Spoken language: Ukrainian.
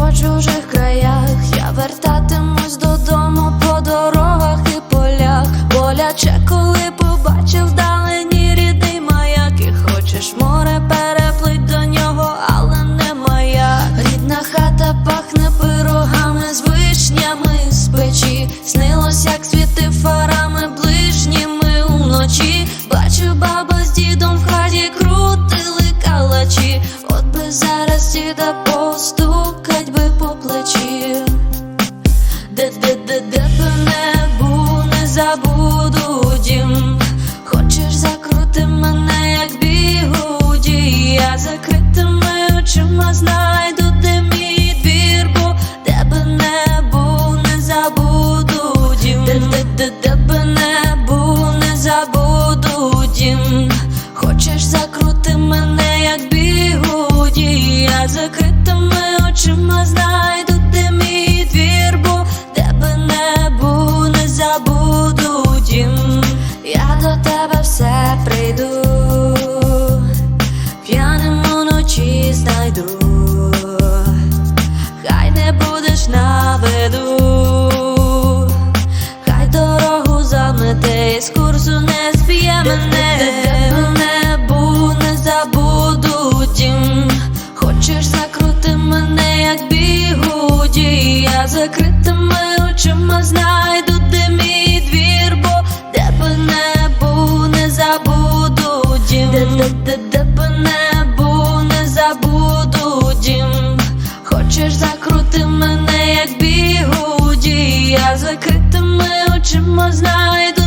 по чужих краях. Я вертатимусь додому по дорогах і полях. Боляче, коли побачив вдалині рідний маяк. І хочеш море переплить до нього, але не моя. Рідна хата пахне пирогами з вишнями з печі. Снилось, як світи фарами ближніми уночі. Бачу, баба з дідом в хаті крутили калачі. Зараз діда постукать би по плечі. Де де де де б не був, не забуду дім. Хочеш закрути мене, як бігуді. Я закритими очима знайду, з курсу не зб'є мене, не був, не забуду дім. Хочеш закрути мене, як бігуді, я закритими очима знайду, де мій двір, бо де би не був, не забуду би не не забуду дім. Хочеш закрути мене, як бігуді, я закритими очима знайду.